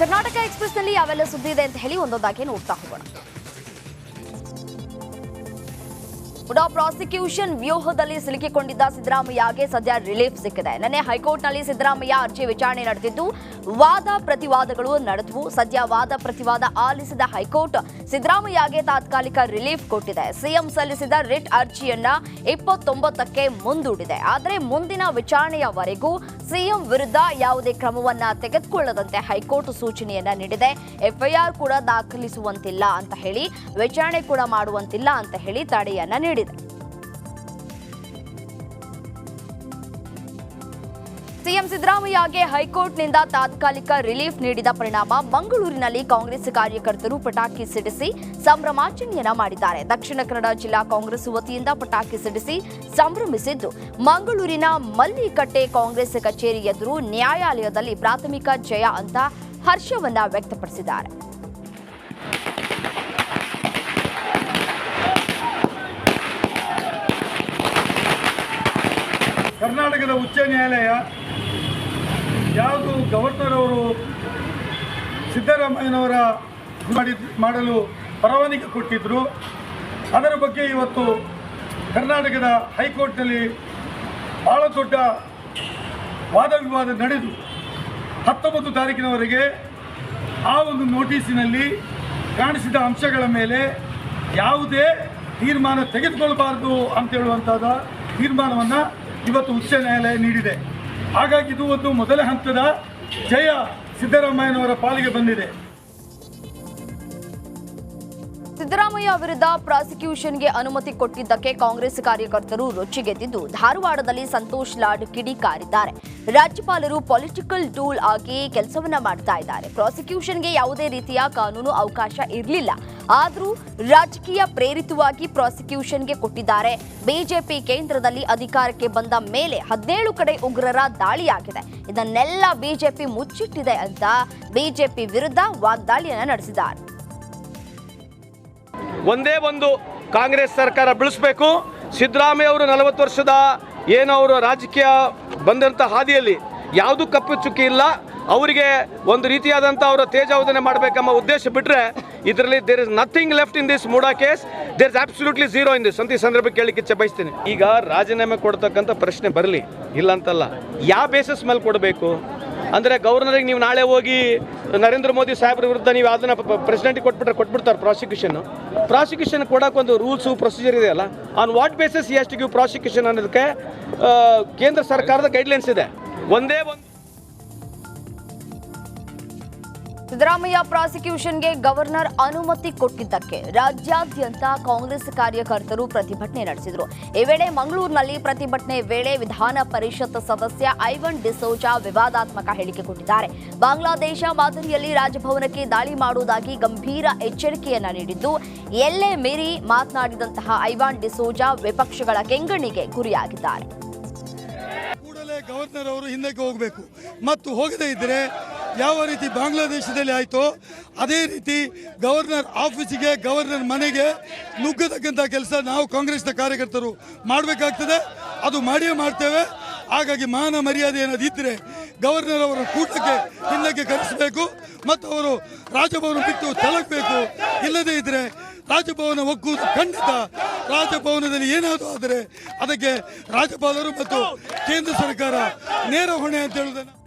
ಕರ್ನಾಟಕ ಎಕ್ಸ್ಪ್ರೆಸ್ನಲ್ಲಿ ಯಾವೆಲ್ಲ ಸುದ್ದಿ ಇದೆ ಅಂತ ಹೇಳಿ ಒಂದೊಂದಾಗಿ ನೋಡ್ತಾ ಹೋಗೋಣ. ಕೂಡ ಪ್ರಾಸಿಕ್ಯೂಷನ್ ವ್ಯೂಹದಲ್ಲಿ ಸಿಲುಕಿಕೊಂಡಿದ್ದ ಸಿದ್ದರಾಮಯ್ಯಗೆ ಸದ್ಯ ರಿಲೀಫ್ ಸಿಕ್ಕಿದೆ. ನಿನ್ನೆ ಹೈಕೋರ್ಟ್ನಲ್ಲಿ ಸಿದ್ದರಾಮಯ್ಯ ಅರ್ಜಿ ವಿಚಾರಣೆ ನಡೆದಿದ್ದು ವಾದ ಪ್ರತಿವಾದಗಳು ನಡೆದವು. ಸದ್ಯ ವಾದ ಪ್ರತಿವಾದ ಆಲಿಸಿದ ಹೈಕೋರ್ಟ್ ಸಿದ್ದರಾಮಯ್ಯಗೆ ತಾತ್ಕಾಲಿಕ ರಿಲೀಫ್ ಕೊಟ್ಟಿದೆ. ಸಿಎಂ ಸಲ್ಲಿಸಿದ ರಿಟ್ ಅರ್ಜಿಯನ್ನ ಇಪ್ಪತ್ತೊಂಬತ್ತಕ್ಕೆ ಮುಂದೂಡಿದೆ. ಆದರೆ ಮುಂದಿನ ವಿಚಾರಣೆಯವರೆಗೂ ಸಿಎಂ ವಿರುದ್ಧ ಯಾವುದೇ ಕ್ರಮವನ್ನ ತೆಗೆದುಕೊಳ್ಳದಂತೆ ಹೈಕೋರ್ಟ್ ಸೂಚನೆಯನ್ನ ನೀಡಿದೆ. ಎಫ್ಐಆರ್ ಕೂಡ ದಾಖಲಿಸುವಂತಿಲ್ಲ ಅಂತ ಹೇಳಿ, ವಿಚಾರಣೆ ಕೂಡ ಮಾಡುವಂತಿಲ್ಲ ಅಂತ ಹೇಳಿ ತಡೆಯನ್ನ ನೀಡಿದೆ. ಸಿಎಂ ಸಿದ್ದರಾಮಯ್ಯಗೆ ಹೈಕೋರ್ಟ್ನಿಂದ ತಾತ್ಕಾಲಿಕ ರಿಲೀಫ್ ನೀಡಿದ ಪರಿಣಾಮ ಮಂಗಳೂರಿನಲ್ಲಿ ಕಾಂಗ್ರೆಸ್ ಕಾರ್ಯಕರ್ತರು ಪಟಾಕಿ ಸಿಡಿಸಿ ಸಂಭ್ರಮಾಚರಣೆಯನ್ನ ಮಾಡಿದ್ದಾರೆ. ದಕ್ಷಿಣ ಕನ್ನಡ ಜಿಲ್ಲಾ ಕಾಂಗ್ರೆಸ್ ವತಿಯಿಂದ ಪಟಾಕಿ ಸಿಡಿಸಿ ಸಂಭ್ರಮಿಸಿದ್ದು, ಮಂಗಳೂರಿನ ಮಲ್ಲಿಕಟ್ಟೆ ಕಾಂಗ್ರೆಸ್ ಕಚೇರಿ ಎದುರು ನ್ಯಾಯಾಲಯದಲ್ಲಿ ಪ್ರಾಥಮಿಕ ಜಯ ಅಂತ ಹರ್ಷವನ್ನ ವ್ಯಕ್ತಪಡಿಸಿದ್ದಾರೆ ಕರ್ನಾಟಕದ ಉಚ್ಚ ನ್ಯಾಯಾಲಯ ಯಾವುದು ಗವರ್ನರ್ ಅವರು ಸಿದ್ದರಾಮಯ್ಯನವರ ಮಾಡಿ ಮಾಡಲು ಪರವಾನಗಿ ಕೊಟ್ಟಿದ್ದರು ಅದರ ಬಗ್ಗೆ ಇವತ್ತು ಕರ್ನಾಟಕದ ಹೈಕೋರ್ಟ್ನಲ್ಲಿ ಭಾಳ ದೊಡ್ಡ ವಾದ ವಿವಾದ ನಡೆದು ಹತ್ತೊಂಬತ್ತು ತಾರೀಕಿನವರೆಗೆ ಆ ಒಂದು ನೋಟಿಸಿನಲ್ಲಿ ಕಾಣಿಸಿದ ಅಂಶಗಳ ಮೇಲೆ ಯಾವುದೇ ತೀರ್ಮಾನ ತೆಗೆದುಕೊಳ್ಬಾರ್ದು ಅಂತ ಹೇಳುವಂಥದ ತೀರ್ಮಾನವನ್ನು ಇವತ್ತು ಉಚ್ಚ ನ್ಯಾಯಾಲಯ ನೀಡಿದೆ. ಹಾಗಾಗಿ ಇದು ಒಂದು ಮೊದಲ ಹಂತದ ಜಯ ಸಿದ್ದರಾಮಯ್ಯನವರ ಪಾಲಿಗೆ ಬಂದಿದೆ. ಸಿದ್ದರಾಮಯ್ಯ ವಿರುದ್ಧ ಪ್ರಾಸಿಕ್ಯೂಷನ್ಗೆ ಅನುಮತಿ ಕೊಟ್ಟಿದ್ದಕ್ಕೆ ಕಾಂಗ್ರೆಸ್ ಕಾರ್ಯಕರ್ತರು ರೊಚ್ಚಿಗೆದ್ದಿದ್ದು, ಧಾರವಾಡದಲ್ಲಿ ಸಂತೋಷ್ ಲಾಡ್ ಕಿಡಿಕಾರಿದ್ದಾರೆ. ರಾಜ್ಯಪಾಲರು ಪೊಲಿಟಿಕಲ್ ಟೂಲ್ ಆಗಿ ಕೆಲಸವನ್ನ ಮಾಡ್ತಾ ಇದ್ದಾರೆ. ಪ್ರಾಸಿಕ್ಯೂಷನ್ಗೆ ಯಾವುದೇ ರೀತಿಯ ಕಾನೂನು ಅವಕಾಶ ಇರಲಿಲ್ಲ. ಆದರೂ ರಾಜಕೀಯ ಪ್ರೇರಿತವಾಗಿ ಪ್ರಾಸಿಕ್ಯೂಷನ್ಗೆ ಕೊಟ್ಟಿದ್ದಾರೆ. ಬಿಜೆಪಿ ಕೇಂದ್ರದಲ್ಲಿ ಅಧಿಕಾರಕ್ಕೆ ಬಂದ ಮೇಲೆ ಹದಿನೇಳು ಕಡೆ ಉಗ್ರರ ದಾಳಿಯಾಗಿದೆ. ಇದನ್ನೆಲ್ಲ ಬಿಜೆಪಿ ಮುಚ್ಚಿಟ್ಟಿದೆ ಅಂತ ಬಿಜೆಪಿ ವಿರುದ್ಧ ವಾಗ್ದಾಳಿಯನ್ನ ನಡೆಸಿದ್ದಾರೆ. ಒಂದೇ ಒಂದು ಕಾಂಗ್ರೆಸ್ ಸರ್ಕಾರ ಬೀಳಿಸಬೇಕು. ಸಿದ್ದರಾಮಯ್ಯ ಅವರು ನಲವತ್ತು ವರ್ಷದ ಏನು ಅವರು ರಾಜಕೀಯ ಬಂದಂಥ ಹಾದಿಯಲ್ಲಿ ಯಾವುದೂ ಕಪ್ಪು ಚುಕ್ಕಿ ಇಲ್ಲ. ಅವರಿಗೆ ಒಂದು ರೀತಿಯಾದಂಥ ಅವರ ತೇಜಾವಧನೆ ಮಾಡಬೇಕೆಂಬ ಉದ್ದೇಶ ಬಿಟ್ಟರೆ ಇದರಲ್ಲಿ there is nothing left in this Muda case there is absolutely zero in this ಅಂತ ಈ ಸಂದರ್ಭ ಕೇಳಲಿಕ್ಕೆ ಇಚ್ಛೆ ಬಯಸ್ತೀನಿ. ಈಗ ರಾಜೀನಾಮೆ ಕೊಡ್ತಕ್ಕಂಥ ಪ್ರಶ್ನೆ ಬರಲಿ. ಇಲ್ಲ ಅಂತಲ್ಲ. ಯಾವ ಬೇಸಸ್ ಮೇಲೆ ಕೊಡಬೇಕು? ಅಂದರೆ ಗವರ್ನರಿಗೆ ನೀವು ನಾಳೆ ಹೋಗಿ ನರೇಂದ್ರ ಮೋದಿ ಸಾಹೇಬ್ರ ವಿರುದ್ಧ ನೀವು ಅದನ್ನು ಪ್ರೆಸಿಡೆಂಟಿಗೆ ಕೊಟ್ಬಿಟ್ರೆ ಕೊಟ್ಬಿಡ್ತಾರೆ ಪ್ರಾಸಿಕ್ಯೂಷನ್ ಪ್ರಾಸಿಕ್ಯೂಷನ್ ಕೊಡೋಕೆ ಒಂದು ರೂಲ್ಸು ಪ್ರೊಸೀಜರ್ ಇದೆಯಲ್ಲ? ಆನ್ ವಾಟ್ ಬೇಸಿಸ್ ಎಷ್ಟು ಗಿವ್ ಪ್ರಾಸಿಕ್ಯೂಷನ್ ಅನ್ನೋದಕ್ಕೆ ಕೇಂದ್ರ ಸರ್ಕಾರದ ಗೈಡ್ಲೈನ್ಸ್ ಇದೆ. ಒಂದೇ ಒಂದು ಸಿದ್ದರಾಮಯ್ಯ ಪ್ರಾಸಿಕ್ಯೂಷನ್ಗೆ ಗವರ್ನರ್ ಅನುಮತಿ ಕೊಟ್ಟಿದ್ದಕ್ಕೆ ರಾಜ್ಯಾದ್ಯಂತ ಕಾಂಗ್ರೆಸ್ ಕಾರ್ಯಕರ್ತರು ಪ್ರತಿಭಟನೆ ನಡೆಸಿದರು. ಈ ವೇಳೆ ಮಂಗಳೂರಿನಲ್ಲಿ ಪ್ರತಿಭಟನೆ ವೇಳೆ ವಿಧಾನ ಪರಿಷತ್ ಸದಸ್ಯ ಐವನ್ ಡಿಸೋಜಾ ವಿವಾದಾತ್ಮಕ ಹೇಳಿಕೆ ಕೊಟ್ಟಿದ್ದಾರೆ. ಬಾಂಗ್ಲಾದೇಶ ಮಾದರಿಯಲ್ಲಿ ರಾಜಭವನಕ್ಕೆ ದಾಳಿ ಮಾಡುವುದಾಗಿ ಗಂಭೀರ ಎಚ್ಚರಿಕೆಯನ್ನ ನೀಡಿದ್ದು, ಎಲ್ಲೇ ಮೀರಿ ಮಾತನಾಡಿದಂತಹ ಐವಾನ್ ಡಿಸೋಜಾ ವಿಪಕ್ಷಗಳ ಕೆಂಗಣ್ಣಿಗೆ ಗುರಿಯಾಗಿದ್ದಾರೆ. ಗವರ್ನರ್ ಅವರು ಹಿಂದಕ್ಕೆ ಹೋಗಬೇಕು. ಮತ್ತು ಹೋಗದೇ ಇದ್ದರೆ ಯಾವ ರೀತಿ ಬಾಂಗ್ಲಾದೇಶದಲ್ಲಿ ಆಯಿತು ಅದೇ ರೀತಿ ಗವರ್ನರ್ ಆಫೀಸಿಗೆ, ಗವರ್ನರ್ ಮನೆಗೆ ನುಗ್ಗತಕ್ಕಂಥ ಕೆಲಸ ನಾವು ಕಾಂಗ್ರೆಸ್ನ ಕಾರ್ಯಕರ್ತರು ಮಾಡಬೇಕಾಗ್ತದೆ. ಅದು ಮಾಡಿಯೇ ಮಾಡ್ತೇವೆ. ಹಾಗಾಗಿ ಮಾನ ಮರ್ಯಾದೆ ಏನಾದಿದ್ದರೆ ಗವರ್ನರ್ ಅವರ ಕೂಟಕ್ಕೆ ಹಿಂದಕ್ಕೆ ಕರೆಸಬೇಕು, ಮತ್ತು ಅವರು ರಾಜಭವನ ಬಿಟ್ಟು ತಲುಪಬೇಕು. ಇಲ್ಲದೇ ಇದ್ದರೆ ರಾಜಭವನ ಒಗ್ಗುವುದು ಖಂಡಿತ. ರಾಜಭವನದಲ್ಲಿ ಏನಾದರೂ ಆದರೆ ಅದಕ್ಕೆ ರಾಜ್ಯಪಾಲರು ಮತ್ತು ಕೇಂದ್ರ ಸರ್ಕಾರ ನೇರ ಹೊಣೆ ಅಂತ ಹೇಳುವುದನ್ನು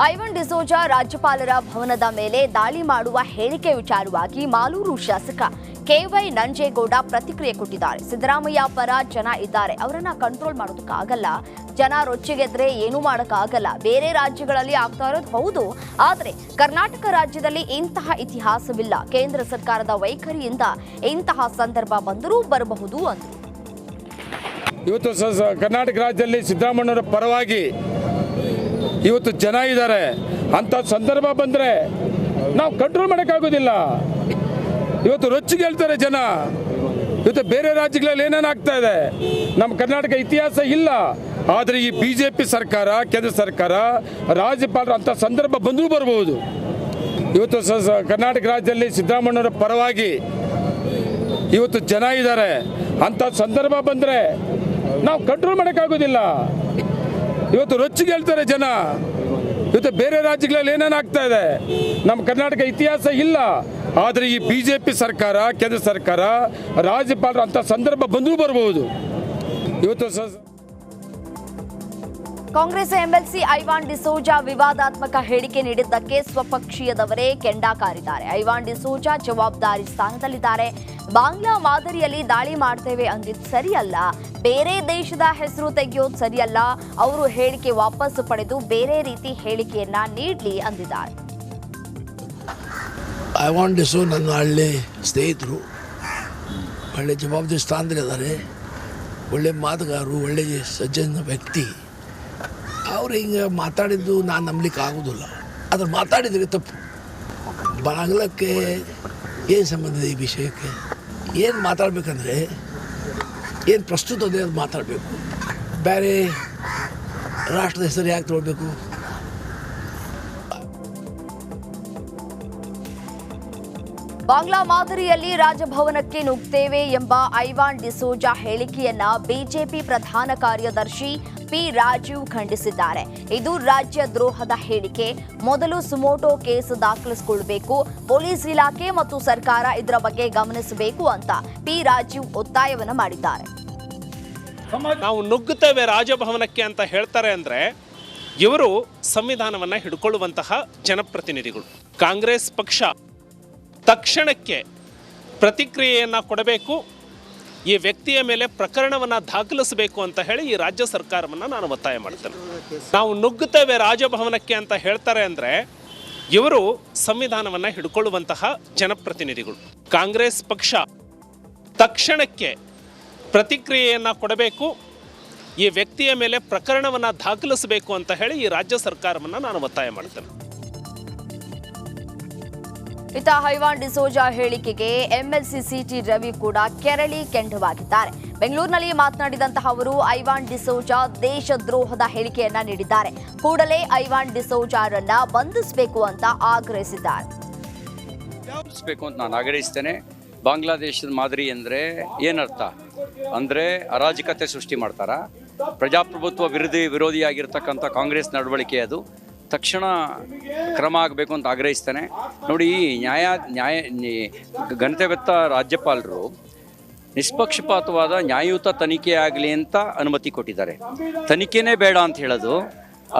ಐವನ್ ಡಿಸೋಜಾ ರಾಜ್ಯಪಾಲರ ಭವನದ ಮೇಲೆ ದಾಳಿ ಮಾಡುವ ಹೇಳಿಕೆ ವಿಚಾರವಾಗಿ ಮಾಲೂರು ಶಾಸಕ ಕೆವೈ ನಂಜೇಗೌಡ ಪ್ರತಿಕ್ರಿಯೆ ಕೊಟ್ಟಿದ್ದಾರೆ. ಸಿದ್ದರಾಮಯ್ಯ ಪರ ಜನ ಇದ್ದಾರೆ. ಅವರನ್ನ ಕಂಟ್ರೋಲ್ ಮಾಡೋದಕ್ಕಾಗಲ್ಲ. ಜನ ರೊಚ್ಚಿಗೆದ್ರೆ ಏನೂ ಮಾಡೋಕ್ಕಾಗಲ್ಲ. ಬೇರೆ ರಾಜ್ಯಗಳಲ್ಲಿ ಆಗ್ತಾ ಇರೋದು ಹೌದು. ಆದರೆ ಕರ್ನಾಟಕ ರಾಜ್ಯದಲ್ಲಿ ಇಂತಹ ಇತಿಹಾಸವಿಲ್ಲ. ಕೇಂದ್ರ ಸರ್ಕಾರದ ವೈಖರಿಯಿಂದ ಇಂತಹ ಸಂದರ್ಭ ಬಂದರೂ ಬರಬಹುದು ಅಂದರು. ಇವತ್ತು ಕರ್ನಾಟಕ ರಾಜ್ಯದಲ್ಲಿ ಸಿದ್ದರಾಮಣ್ಣವರ ಪರವಾಗಿ ಇವತ್ತು ಜನ ಇದ್ದಾರೆ. ಅಂಥ ಸಂದರ್ಭ ಬಂದರೆ ನಾವು ಕಂಟ್ರೋಲ್ ಮಾಡೋಕ್ಕಾಗೋದಿಲ್ಲ. ಇವತ್ತು ರೊಚ್ಚಿಗೆ ಹೇಳ್ತಾರೆ ಜನ. ಇವತ್ತು ಬೇರೆ ರಾಜ್ಯಗಳಲ್ಲಿ ಏನೇನು ಆಗ್ತಾ ಇದೆ? ನಮ್ಮ ಕರ್ನಾಟಕ ಇತಿಹಾಸ ಇಲ್ಲ. ಆದರೆ ಈ ಬಿ ಜೆ ಪಿ ಸರ್ಕಾರ, ಕೇಂದ್ರ ಸರ್ಕಾರ, ರಾಜ್ಯಪಾಲರು ಅಂಥ ಸಂದರ್ಭ ಬಂದರೂ ಬರಬಹುದು ಇವತ್ತು ಕರ್ನಾಟಕ ರಾಜ್ಯದಲ್ಲಿ ಸಿದ್ದರಾಮಣ್ಣವರ ಪರವಾಗಿ ಇವತ್ತು ಜನ ಇದ್ದಾರೆ. ಅಂಥ ಸಂದರ್ಭ ಬಂದರೆ ನಾವು ಕಂಟ್ರೋಲ್ ಮಾಡೋಕ್ಕಾಗೋದಿಲ್ಲ. ಇವತ್ತು ರೊಚ್ಚಿಗೆ ಹೇಳ್ತಾರೆ ಜನ. ಇವತ್ತು ಬೇರೆ ರಾಜ್ಯಗಳಲ್ಲಿ ಏನೇನು ಆಗ್ತಾ ಇದೆ? ನಮ್ಮ ಕರ್ನಾಟಕ ಇತಿಹಾಸ ಇಲ್ಲ. ಆದರೆ ಈ ಬಿ ಜೆ ಪಿ ಸರ್ಕಾರ, ಕೇಂದ್ರ ಸರ್ಕಾರ, ರಾಜ್ಯಪಾಲರ ಅಂಥ ಸಂದರ್ಭ ಬಂದರೂ ಬರಬಹುದು ಇವತ್ತು ಕಾಂಗ್ರೆಸ್ ಎಂಎಲ್ಸಿ ಐವಾನ್ ಡಿಸೋಜಾ ವಿವಾದಾತ್ಮಕ ಹೇಳಿಕೆ ನೀಡಿದ್ದಕ್ಕೆ ಸ್ವಪಕ್ಷೀಯದವರೇ ಕೆಂಡಾಕಾರಿದ್ದಾರೆ. ಐವಾನ್ ಡಿಸೋಜಾ ಜವಾಬ್ದಾರಿ ಸ್ಥಾನದಲ್ಲಿದ್ದಾರೆ. ಬಾಂಗ್ಲಾ ಮಾದರಿಯಲ್ಲಿ ದಾಳಿ ಮಾಡ್ತೇವೆ ಅಂದಿದ್ದು ಸರಿಯಲ್ಲ. ಬೇರೆ ದೇಶದ ಹೆಸರು ತೆಗೆಯೋದು ಸರಿಯಲ್ಲ. ಅವರು ಹೇಳಿಕೆ ವಾಪಸ್ ಪಡೆದು ಬೇರೆ ರೀತಿ ಹೇಳಿಕೆಯನ್ನ ನೀಡಲಿ ಅಂದಿದ್ದಾರೆ. ಐವಾನ್ ಡಿಸೋ ನನ್ನ ಹಳ್ಳಿ ಸ್ನೇಹಿತರು. ಒಳ್ಳೆ ಜವಾಬ್ದಾರಿ ಸ್ಥಾನದಲ್ಲಿದ್ದಾರೆ. ಒಳ್ಳೆ ಮಾತುಗಾರರು ಒಳ್ಳೆಯ ಸಜ್ಜನ ವ್ಯಕ್ತಿ. ಅವ್ರು ಹಿಂಗೆ ಮಾತಾಡಿದ್ದು ನಾನು ನಂಬಲಿಕ್ಕೆ ಆಗೋದಿಲ್ಲ. ಅದ್ರ ಮಾತಾಡಿದ್ರೆ ತಪ್ಪು. ಬಾಂಗ್ಲಕ್ಕೆ ಏನು ಸಂಬಂಧ ಇದೆ ಈ ವಿಷಯಕ್ಕೆ? ಏನು ಮಾತಾಡಬೇಕಂದ್ರೆ ಏನು ಪ್ರಸ್ತುತ ಇದೆ ಅದು ಮಾತಾಡಬೇಕು. ಬೇರೆ ರಾಷ್ಟ್ರದ ಹೆಸರು ಯಾಕೆ ತೊಗೊಳ್ಬೇಕು? ಬಾಂಗ್ಲಾ ಮಾದರಿಯಲ್ಲಿ ರಾಜಭವನಕ್ಕೆ ನುಗ್ತೇವೆ ಎಂಬ ಐವಾನ್ ಡಿಸೋಜಾ ಹೇಳಿಕೆಯನ್ನ ಬಿಜೆಪಿ ಪ್ರಧಾನ ಕಾರ್ಯದರ್ಶಿ ಪಿ ರಾಜೀವ್ ಖಂಡಿಸಿದ್ದಾರೆ. ಇದು ರಾಜ್ಯ ದ್ರೋಹದ ಹೇಳಿಕೆ. ಮೊದಲು ಸುಮೋಟೋ ಕೇಸ್ ದಾಖಲಿಸಿಕೊಳ್ಳಬೇಕು ಪೊಲೀಸ್ ಇಲಾಖೆ ಮತ್ತು ಸರ್ಕಾರ ಇದರ ಬಗ್ಗೆ ಗಮನಿಸಬೇಕು ಅಂತ ಪಿ ರಾಜೀವ್ ಒತ್ತಾಯವನ್ನು ಮಾಡಿದ್ದಾರೆ. ನಾವು ನುಗ್ಗುತ್ತೇವೆ ರಾಜಭವನಕ್ಕೆ ಅಂತ ಹೇಳ್ತಾರೆ ಅಂದ್ರೆ ಇವರು ಸಂವಿಧಾನವನ್ನ ಹಿಡ್ಕೊಳ್ಳುವಂತಹ ಜನಪ್ರತಿನಿಧಿಗಳು. ಕಾಂಗ್ರೆಸ್ ಪಕ್ಷ ತಕ್ಷಣಕ್ಕೆ ಪ್ರತಿಕ್ರಿಯೆಯನ್ನ ಕೊಡಬೇಕು. ಈ ವ್ಯಕ್ತಿಯ ಮೇಲೆ ಪ್ರಕರಣವನ್ನು ದಾಖಲಿಸಬೇಕು ಅಂತ ಹೇಳಿ ಈ ರಾಜ್ಯ ಸರ್ಕಾರವನ್ನು ನಾನು ಒತ್ತಾಯ ಮಾಡ್ತೇನೆ. ನಾವು ನುಗ್ಗುತ್ತೇವೆ ರಾಜಭವನಕ್ಕೆ ಅಂತ ಹೇಳ್ತಾರೆ ಅಂದರೆ ಇವರು ಸಂವಿಧಾನವನ್ನು ಹಿಡ್ಕೊಳ್ಳುವಂತಹ ಜನಪ್ರತಿನಿಧಿಗಳು. ಕಾಂಗ್ರೆಸ್ ಪಕ್ಷ ತಕ್ಷಣಕ್ಕೆ ಪ್ರತಿಕ್ರಿಯೆಯನ್ನು ಕೊಡಬೇಕು, ಈ ವ್ಯಕ್ತಿಯ ಮೇಲೆ ಪ್ರಕರಣವನ್ನು ದಾಖಲಿಸಬೇಕು ಅಂತ ಹೇಳಿ ಈ ರಾಜ್ಯ ಸರ್ಕಾರವನ್ನು ನಾನು ಒತ್ತಾಯ ಮಾಡ್ತೇನೆ. ಇತ್ತ ಹೈವಾನ್ ಡಿಸೋಜಾ ಹೇಳಿಕೆಗೆ ಎಂಎಲ್ಸಿ ಸಿಟಿ ರವಿ ಕೂಡ ಕೆರಳಿ ಕೆಂಡವಾಗಿದ್ದಾರೆ. ಬೆಂಗಳೂರಿನಲ್ಲಿ ಮಾತನಾಡಿದಂತಹ ಅವರು ಐವಾನ್ ಡಿಸೋಜಾ ದೇಶದ್ರೋಹದ ಹೇಳಿಕೆಯನ್ನ ನೀಡಿದ್ದಾರೆ. ಕೂಡಲೇ ಐವಾನ್ ಡಿಸೋಜಾರನ್ನ ಬಂಧಿಸಬೇಕು ಅಂತ ಆಗ್ರಹಿಸಿದ್ದಾರೆ. ನಾನು ಆಗ್ರಹಿಸ್ತೇನೆ. ಬಾಂಗ್ಲಾದೇಶದ ಮಾದರಿ ಅಂದರೆ ಏನರ್ಥ? ಅಂದರೆ ಅರಾಜಕತೆ ಸೃಷ್ಟಿ ಮಾಡ್ತಾರ? ಪ್ರಜಾಪ್ರಭುತ್ವ ವಿರೋಧಿ ವಿರೋಧಿಯಾಗಿರ್ತಕ್ಕಂಥ ಕಾಂಗ್ರೆಸ್ ನಡವಳಿಕೆ ಅದು. ತಕ್ಷಣ ಕ್ರಮ ಆಗಬೇಕು ಅಂತ ಆಗ್ರಹಿಸ್ತೇನೆ. ನೋಡಿ ನ್ಯಾಯ ನ್ಯಾಯ ಘನತೆವೆತ್ತ ರಾಜ್ಯಪಾಲರು ನಿಷ್ಪಕ್ಷಪಾತವಾದ ನ್ಯಾಯಯುತ ತನಿಖೆ ಆಗಲಿ ಅಂತ ಅನುಮತಿ ಕೊಟ್ಟಿದ್ದಾರೆ. ತನಿಖೆನೇ ಬೇಡ ಅಂತ ಹೇಳೋದು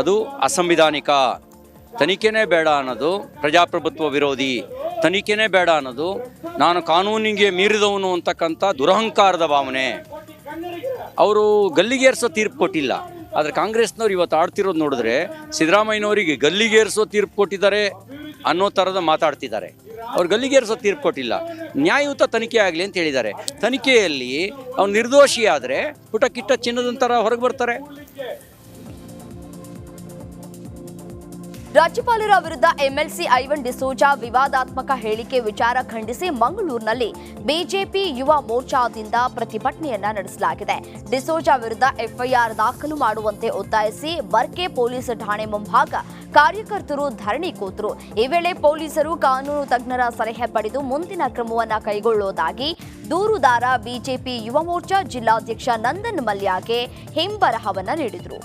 ಅದು ಅಸಂವಿಧಾನಿಕ. ತನಿಖೆನೇ ಬೇಡ ಅನ್ನೋದು ಪ್ರಜಾಪ್ರಭುತ್ವ ವಿರೋಧಿ. ತನಿಖೆನೇ ಬೇಡ ಅನ್ನೋದು ನಾನು ಕಾನೂನಿಗೆ ಮೀರಿದವನು ಅಂತಕ್ಕಂಥ ದುರಹಂಕಾರದ ಭಾವನೆ. ಅವರು ಗಲ್ಲಿಗೇರಿಸೋ ತೀರ್ಪು ಕೊಟ್ಟಿಲ್ಲ. ಆದರೆ ಕಾಂಗ್ರೆಸ್ನವ್ರು ಇವತ್ತು ಆಡ್ತಿರೋದು ನೋಡಿದ್ರೆ ಸಿದ್ದರಾಮಯ್ಯನವರಿಗೆ ಗಲ್ಲಿಗೇರಿಸೋ ತೀರ್ಪು ಕೊಟ್ಟಿದ್ದಾರೆ ಅನ್ನೋ ಥರದ ಮಾತಾಡ್ತಿದ್ದಾರೆ. ಅವ್ರು ಗಲ್ಲಿಗೇರಿಸೋ ತೀರ್ಪು ಕೊಟ್ಟಿಲ್ಲ. ನ್ಯಾಯಯುತ ತನಿಖೆ ಆಗಲಿ ಅಂತ ಹೇಳಿದ್ದಾರೆ. ತನಿಖೆಯಲ್ಲಿ ಅವ್ನು ನಿರ್ದೋಷಿ ಆದರೆ ಪುಟ ಕಿಟ್ಟ ಚಿನ್ನದಂತರ ಹೊರಗೆ ಬರ್ತಾರೆ. ರಾಜ್ಯಪಾಲರ ವಿರುದ್ಧ ಎಂಎಲ್ಸಿ ಐವನ್ ಡಿಸೋಜಾ ವಿವಾದಾತ್ಮಕ ಹೇಳಿಕೆ ವಿಚಾರ ಖಂಡಿಸಿ ಮಂಗಳೂರಿನಲ್ಲಿ ಬಿಜೆಪಿ ಯುವ ಮೋರ್ಚಾದಿಂದ ಪ್ರತಿಭಟನೆಯನ್ನ ನಡೆಸಲಾಗಿದೆ. ಡಿಸೋಜಾ ವಿರುದ್ಧ ಎಫ್ಐಆರ್ ದಾಖಲು ಮಾಡುವಂತೆ ಒತ್ತಾಯಿಸಿ ಬರ್ಕೆ ಪೊಲೀಸ್ ಠಾಣೆ ಮುಂಭಾಗ ಕಾರ್ಯಕರ್ತರು ಧರಣಿ ಕೂತರು. ಈ ವೇಳೆ ಪೊಲೀಸರು ಕಾನೂನು ತಜ್ಞರ ಸಲಹೆ ಪಡೆದು ಮುಂದಿನ ಕ್ರಮವನ್ನು ಕೈಗೊಳ್ಳುವುದಾಗಿ ದೂರುದಾರ ಬಿಜೆಪಿ ಯುವ ಮೋರ್ಚಾ ಜಿಲ್ಲಾಧ್ಯಕ್ಷ ನಂದನ್ ಮಲ್ಯಾಗೆ ಹಿಂಬರಹವನ್ನ ನೀಡಿದರು.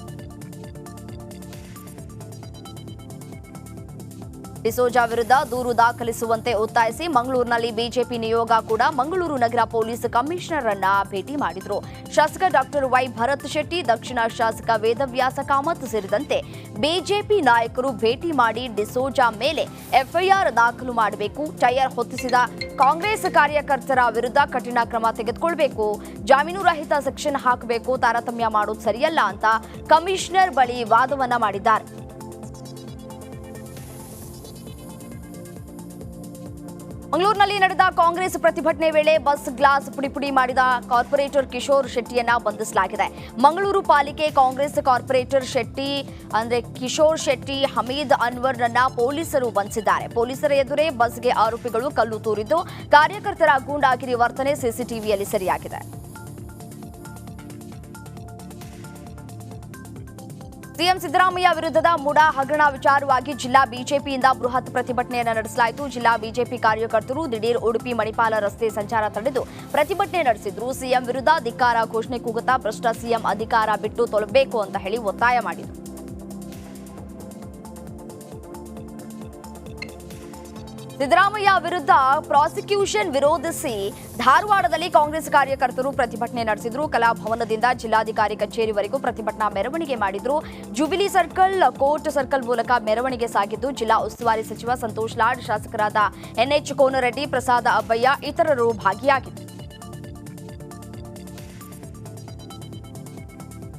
ಡಿಸೋಜಾ ವಿರುದ್ಧ ದೂರು ದಾಖಲಿಸುವಂತೆ ಒತ್ತಾಯಿಸಿ ಮಂಗಳೂರಿನಲ್ಲಿ ಬಿಜೆಪಿ ನಿಯೋಗ ಕೂಡ ಮಂಗಳೂರು ನಗರ ಪೊಲೀಸ್ ಕಮಿಷನರ್ ಅನ್ನ ಭೇಟಿ ಮಾಡಿದ್ರು. ಶಾಸಕ ಡಾಕ್ಟರ್ ವೈ ಭರತ್ ಶೆಟ್ಟಿ, ದಕ್ಷಿಣ ಶಾಸಕ ವೇದವ್ಯಾಸ ಕಾಮತ್ ಸೇರಿದಂತೆ ಬಿಜೆಪಿ ನಾಯಕರು ಭೇಟಿ ಮಾಡಿ ಡಿಸೋಜಾ ಮೇಲೆ ಎಫ್ಐಆರ್ ದಾಖಲು ಮಾಡಬೇಕು ಟೈರ್ ಹೊತ್ತಿಸಿದ ಕಾಂಗ್ರೆಸ್ ಕಾರ್ಯಕರ್ತರ ವಿರುದ್ಧ ಕಠಿಣ ಕ್ರಮ ತೆಗೆದುಕೊಳ್ಬೇಕು, ಜಾಮೀನು ರಹಿತ ಸೆಕ್ಷನ್ ಹಾಕಬೇಕು, ತಾರತಮ್ಯ ಮಾಡೋದು ಸರಿಯಲ್ಲ ಅಂತ ಕಮಿಷನರ್ ಬಳಿ ವಾದವನ್ನ ಮಾಡಿದ್ದಾರೆ. ಮಂಗಳೂರಿನಲ್ಲಿ ನಡೆದ ಕಾಂಗ್ರೆಸ್ ಪ್ರತಿಭಟನೆ ವೇಳೆ ಬಸ್, ಗ್ಲಾಸ್ ಪುಡಿಪುಡಿ ಮಾಡಿದ ಕಾರ್ಪೊರೇಟರ್ ಕಿಶೋರ್ ಶೆಟ್ಟಿಯನ್ನ ಬಂಧಿಸಲಾಗಿದೆ. ಮಂಗಳೂರು ಪಾಲಿಕೆ ಕಾಂಗ್ರೆಸ್ ಕಾರ್ಪೊರೇಟರ್ ಶೆಟ್ಟಿ, ಅಂದ್ರೆ ಕಿಶೋರ್ ಶೆಟ್ಟಿ, ಹಮೀದ್ ಅನ್ವರ್ನನ್ನ ಪೊಲೀಸರು ಬಂಧಿಸಿದ್ದಾರೆ. ಪೊಲೀಸರ ಎದುರೇ ಬಸ್ಗೆ ಆರೋಪಿಗಳು ಕಲ್ಲು ತೂರಿದ್ದು, ಕಾರ್ಯಕರ್ತರ ಗೂಂಡಾಗಿರಿ ವರ್ತನೆ ಸಿಸಿಟಿವಿಯಲ್ಲಿ ಸೆರೆಯಾಗಿದೆ. ಸಿಎಂ ಸಿದ್ದರಾಮಯ್ಯ ವಿರುದ್ಧದ ಮುಡಾ ಹಗರಣ ವಿಚಾರವಾಗಿ ಜಿಲ್ಲಾ ಬಿಜೆಪಿಯಿಂದ ಬೃಹತ್ ಪ್ರತಿಭಟನೆಯನ್ನು ನಡೆಸಲಾಯಿತು. ಜಿಲ್ಲಾ ಬಿಜೆಪಿ ಕಾರ್ಯಕರ್ತರು ದಿಢೀರ್ ಉಡುಪಿ ಮಣಿಪಾಲ ರಸ್ತೆ ಸಂಚಾರ ತಡೆದು ಪ್ರತಿಭಟನೆ ನಡೆಸಿದ್ರು. ಸಿಎಂ ವಿರುದ್ಧ ಧಿಕ್ಕಾರ ಘೋಷಣೆ ಕೂಗುತ್ತಾ ಭ್ರಷ್ಟ ಸಿಎಂ ಅಧಿಕಾರ ಬಿಟ್ಟು ತೊಲಬೇಕು ಅಂತ ಹೇಳಿ ಒತ್ತಾಯ ಮಾಡಿದ್ರು. ಸಿದ್ದರಾಮಯ್ಯ ವಿರುದ್ಧ ಪ್ರಾಸಿಕ್ಯೂಷನ್ ವಿರೋಧಿಸಿ ಧಾರವಾಡದಲ್ಲಿ ಕಾಂಗ್ರೆಸ್ ಕಾರ್ಯಕರ್ತರು ಪ್ರತಿಭಟನೆ ನಡೆಸಿದ್ರು ಕಲಾಭವನದಿಂದ ಜಿಲ್ಲಾಧಿಕಾರಿ ಕಚೇರಿವರೆಗೂ ಪ್ರತಿಭಟನಾ ಮೆರವಣಿಗೆ ಮಾಡಿದ್ರು ಜುಬಿಲಿ ಸರ್ಕಲ್ ಕೋರ್ಟ್ ಸರ್ಕಲ್ ಮೂಲಕ ಮೆರವಣಿಗೆ ಸಾಗಿದ್ದು ಜಿಲ್ಲಾ ಉಸ್ತುವಾರಿ ಸಚಿವ ಸಂತೋಷ್ ಲಾಡ್ ಶಾಸಕರಾದ ಎನ್ಎಚ್ ಕೋನರೆಡ್ಡಿ ಪ್ರಸಾದ ಅಬ್ಬಯ್ಯ ಇತರರು ಭಾಗಿಯಾಗಿದ್ದರು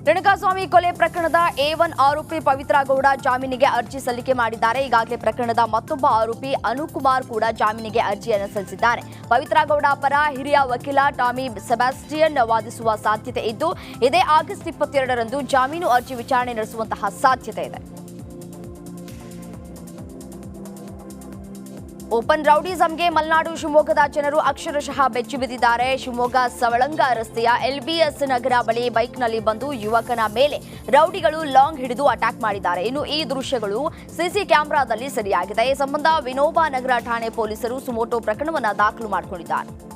ರೇಣುಕಾಸ್ವಾಮಿ ಕೊಲೆ ಪ್ರಕರಣದ ಎ ಒನ್ ಆರೋಪಿ ಪವಿತ್ರ ಗೌಡ ಜಾಮೀನಿಗೆ ಅರ್ಜಿ ಸಲ್ಲಿಕೆ ಮಾಡಿದ್ದಾರೆ. ಈಗಾಗಲೇ ಪ್ರಕರಣದ ಮತ್ತೊಬ್ಬ ಆರೋಪಿ ಅನುಕುಮಾರ್ ಕೂಡ ಜಾಮೀನಿಗೆ ಅರ್ಜಿಯನ್ನು ಸಲ್ಲಿಸಿದ್ದಾರೆ. ಪವಿತ್ರ ಗೌಡ ಪರ ಹಿರಿಯ ವಕೀಲ ಟಾಮಿ ಸೆಬಾಸ್ಟಿಯನ್ ವಾದಿಸುವ ಸಾಧ್ಯತೆ ಇದ್ದು, ಇದೇ ಆಗಸ್ಟ್ ಇಪ್ಪತ್ತೆರಡರಂದು ಜಾಮೀನು ಅರ್ಜಿ ವಿಚಾರಣೆ ನಡೆಸುವಂತಹ ಸಾಧ್ಯತೆ ಇದೆ. ಓಪನ್ ರೌಡಿಸಂಗೆ ಮಲೆನಾಡು ಶಿವಮೊಗ್ಗದ ಜನರು ಅಕ್ಷರಶಃ ಬೆಚ್ಚಿ ಬಿದ್ದಿದ್ದಾರೆ. ಶಿವಮೊಗ್ಗ ಸವಳಂಗ ರಸ್ತೆಯ ಎಲ್ಬಿಎಸ್ ನಗರ ಬಳಿ ಬೈಕ್ನಲ್ಲಿ ಬಂದು ಯುವಕನ ಮೇಲೆ ರೌಡಿಗಳು ಲಾಂಗ್ ಹಿಡಿದು ಅಟ್ಯಾಕ್ ಮಾಡಿದ್ದಾರೆ. ಇನ್ನು ಈ ದೃಶ್ಯಗಳು ಸಿಸಿ ಕ್ಯಾಮೆರಾದಲ್ಲಿ ಸರಿಯಾಗಿದೆ. ಈ ಸಂಬಂಧ ವಿನೋಬಾ ನಗರ ಠಾಣೆ ಪೊಲೀಸರು ಸುಮೋಟೋ ಪ್ರಕರಣವನ್ನು ದಾಖಲು ಮಾಡಿಕೊಂಡಿದ್ದಾರೆ.